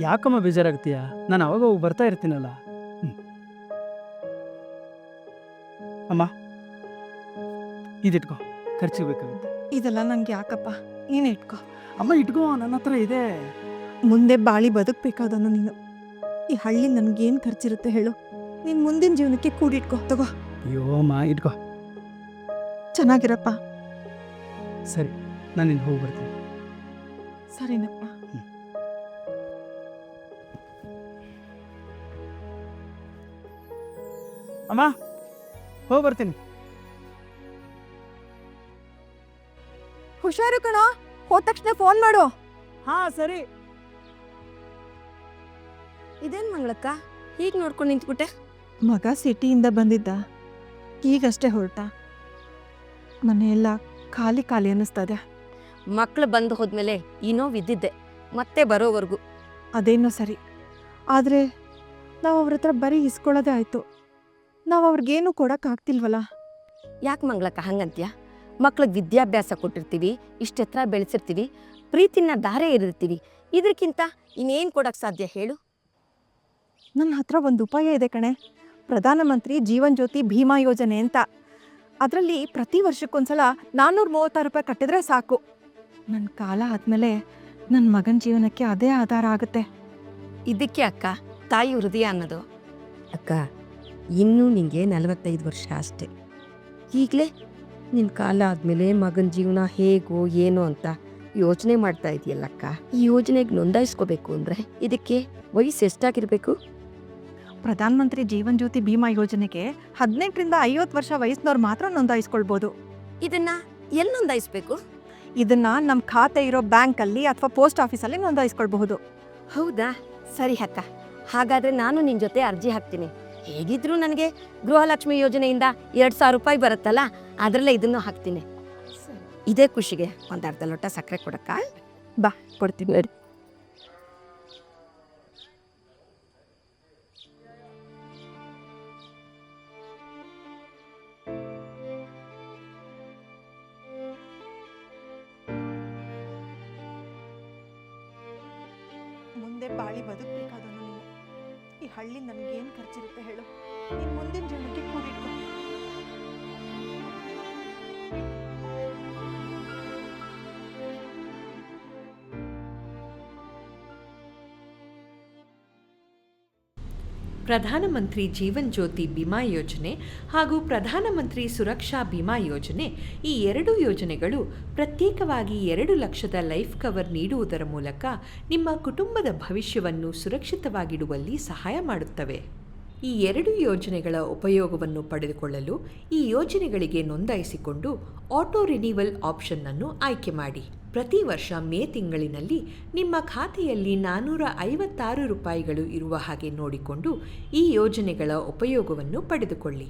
ಯಾಕಮ್ಮ ಬೇಜಾರಾಗ್ತೀಯ? ನಾನು ಅವಾಗ ಹೋಗಿ ಬರ್ತಾ ಇರ್ತೀನಲ್ಲ. ಅಮ್ಮ ಇದಿಟ್ಕೋ. ಖರ್ಚಿಗೆ ಬೇಕಾಗುತ್ತೆ ಇದೆಲ್ಲ ನಂಗೆ ಯಾಕಪ್ಪ? ನೀನೇ ಇಟ್ಕೋ. ಅಮ್ಮ ಇಟ್ಕೋ. ನನ್ನ ಹತ್ರ ಇದೆ. ಮುಂದೆ ಬಾಳಿ ಬದುಕಬೇಕಾದನು ನೀನು. ಈ ಹಳ್ಳಿ ನನ್ಗೇನು ಖರ್ಚಿರುತ್ತೆ ಹೇಳು. ನೀನು ಮುಂದಿನ ಜೀವನಕ್ಕೆ ಕೂಡಿಟ್ಕೋ. ತಗೋ. ಅಯ್ಯೋ ಅಮ್ಮ ಇಟ್ಕೋ. ಚೆನ್ನಾಗಿರಪ್ಪ. ಸರಿ ನಾನು ಇನ್ನು ಹೋಗಿ ಬರ್ತೀನಿ. ಸರಿನಪ್ಪ. ಅಮ್ಮ ಹೋಗಿ ಬರ್ತೀನಿ. ಹುಷಾರು ಕಣೋ ಹೋದ ತಕ್ಷಣ ಫೋನ್ ಮಾಡು. ಹಾ ಸರಿ. ಇದೇನ್ ಮಂಗಳಕ್ಕ? ಹೀಗೆ ನೋಡ್ಕೊಂಡು ನಿಂತ್ಬಿಟ್ಟೆ? ಮಗ ಸಿಟಿಯಿಂದ ಬಂದಿದ್ದ. ಈಗಷ್ಟೇ ಹೊರಟ. ಮನೆಯೆಲ್ಲ ಖಾಲಿ ಖಾಲಿ ಅನ್ನಿಸ್ತದೆ. ಮಕ್ಳು ಬಂದು ಹೋದ್ಮೇಲೆ ಈ ನೋವು ಇದ್ದಿದ್ದೆ ಮತ್ತೆ ಬರೋವರೆಗೂ. ಅದೇನೋ ಸರಿ. ಆದರೆ ನಾವು ಅವ್ರ ಹತ್ರ ಬರೀ ಇಸ್ಕೊಳ್ಳೋದೇ ಆಯಿತು. ನಾವು ಅವ್ರಿಗೇನು ಕೊಡೋಕ್ಕಾಗ್ತಿಲ್ವಲ್ಲ ಯಾಕೆ ಮಂಗಳಕ್ಕ ಹಂಗಂತ್ಯ? ಮಕ್ಳಿಗೆ ವಿದ್ಯಾಭ್ಯಾಸ ಕೊಟ್ಟಿರ್ತೀವಿ ಇಷ್ಟೆತ್ರ ಬೆಳೆಸಿರ್ತೀವಿ ಪ್ರೀತಿನ ದಾರೆ ಇರಿರ್ತೀವಿ ಇದಕ್ಕಿಂತ ಇನ್ನೇನು ಕೊಡೋಕ್ಕೆ ಸಾಧ್ಯ ಹೇಳು? ನನ್ನ ಹತ್ರ ಒಂದು ಉಪಾಯ ಇದೆ ಕಣೆ. ಪ್ರಧಾನಮಂತ್ರಿ ಜೀವನ್ ಜ್ಯೋತಿ ಭೀಮಾ ಯೋಜನೆ ಅಂತ. ಅದರಲ್ಲಿ ಪ್ರತಿ ವರ್ಷಕ್ಕೊಂದ್ಸಲ ನಾನ್ನೂರ ಮೂವತ್ತಾರು ರೂಪಾಯಿ ಕಟ್ಟಿದ್ರೆ ಸಾಕು. ನನ್ನ ಕಾಲ ಆದಮೇಲೆ ನನ್ನ ಮಗನ ಜೀವನಕ್ಕೆ ಅದೇ ಆಧಾರ ಆಗುತ್ತೆ. ಇದಕ್ಕೆ ಅಕ್ಕ ತಾಯಿ ಹೃದಯ ಅನ್ನೋದು. ಅಕ್ಕ ಇನ್ನೂ ನಿನಗೆ ನಲವತ್ತೈದು ವರ್ಷ ಅಷ್ಟೆ. ಈಗಲೇ ನಿನ್ನ ಕಾಲ ಆದಮೇಲೆ ಮಗನ ಜೀವನ ಹೇಗೋ ಏನೋ ಅಂತ ಯೋಚನೆ ಮಾಡ್ತಾ ಇದೆಯಲ್ಲಕ್ಕ ಈ ಯೋಜನೆಗೆ ನೋಂದಾಯಿಸ್ಕೋಬೇಕು ಅಂದರೆ ಇದಕ್ಕೆ ವಯಸ್ಸು ಎಷ್ಟಾಗಿರಬೇಕು? ಪ್ರಧಾನಮಂತ್ರಿ ಜೀವನ್ ಜ್ಯೋತಿ ಭೀಮಾ ಯೋಜನೆಗೆ ಹದಿನೆಂಟರಿಂದ ಐವತ್ತು ವರ್ಷ ವಯಸ್ಸಿನವ್ರು ಮಾತ್ರ ನೋಂದಾಯಿಸ್ಕೊಳ್ಬೋದು. ಇದನ್ನ ಎಲ್ಲಿ ನೋಂದಾಯಿಸ್ಬೇಕು? ಇದನ್ನ ನಮ್ಮ ಖಾತೆ ಇರೋ ಬ್ಯಾಂಕಲ್ಲಿ ಅಥವಾ ಪೋಸ್ಟ್ ಆಫೀಸಲ್ಲಿ ನೋಂದಾಯಿಸ್ಕೊಳ್ಬಹುದು. ಹೌದಾ? ಸರಿ ಅಕ್ಕ. ಹಾಗಾದ್ರೆ ನಾನು ನಿನ್ನ ಜೊತೆ ಅರ್ಜಿ ಹಾಕ್ತೀನಿ. ಹೇಗಿದ್ರು ನನಗೆ ಗೃಹಲಕ್ಷ್ಮಿ ಯೋಜನೆಯಿಂದ ಎರಡು ಸಾವಿರ ರೂಪಾಯಿ ಬರುತ್ತಲ್ಲ, ಅದರಲ್ಲೇ ಇದನ್ನು ಹಾಕ್ತೀನಿ. ಇದೇ ಖುಷಿಗೆ ಒಂದು ಅರ್ಧ ಲೋಟ ಸಕ್ಕರೆ ಕೊಡಕ್ಕ? ಬಾ, ಕೊಡ್ತೀನಿ ನೋಡಿ. ಮುಂದೆ ಬಾಳಿ ಬದುಕಬೇಕಾದನು ನೀನು ಈ ಹಳ್ಳಿ ನನಗೇನು ಖರ್ಚಿರುತ್ತೆ ಹೇಳು? ನೀನು ಮುಂದಿನ ಜೀವನಕ್ಕೆ ಪ್ರಧಾನಮಂತ್ರಿ ಜೀವನ್ ಜ್ಯೋತಿ ಬಿಮಾ ಯೋಜನೆ ಹಾಗೂ ಪ್ರಧಾನಮಂತ್ರಿ ಸುರಕ್ಷಾ ಬಿಮಾ ಯೋಜನೆ ಈ ಎರಡು ಯೋಜನೆಗಳು ಪ್ರತ್ಯೇಕವಾಗಿ ಎರಡು ಲಕ್ಷದ ಲೈಫ್ ಕವರ್ ನೀಡುವುದರ ಮೂಲಕ ನಿಮ್ಮ ಕುಟುಂಬದ ಭವಿಷ್ಯವನ್ನು ಸುರಕ್ಷಿತವಾಗಿಡುವಲ್ಲಿ ಸಹಾಯ ಮಾಡುತ್ತವೆ. ಈ ಎರಡು ಯೋಜನೆಗಳ ಉಪಯೋಗವನ್ನು ಪಡೆದುಕೊಳ್ಳಲು ಈ ಯೋಜನೆಗಳಿಗೆ ನೋಂದಾಯಿಸಿಕೊಂಡು ಆಟೋ ರಿನಿವಲ್ ಆಪ್ಷನ್ ಅನ್ನು ಆಯ್ಕೆ ಮಾಡಿ. ಪ್ರತಿ ವರ್ಷ ಮೇ ತಿಂಗಳಿನಲ್ಲಿ ನಿಮ್ಮ ಖಾತೆಯಲ್ಲಿ ನಾನ್ನೂರ ಐವತ್ತಾರು ರೂಪಾಯಿಗಳು ಇರುವ ಹಾಗೆ ನೋಡಿಕೊಂಡು ಈ ಯೋಜನೆಗಳ ಉಪಯೋಗವನ್ನು ಪಡೆದುಕೊಳ್ಳಿ.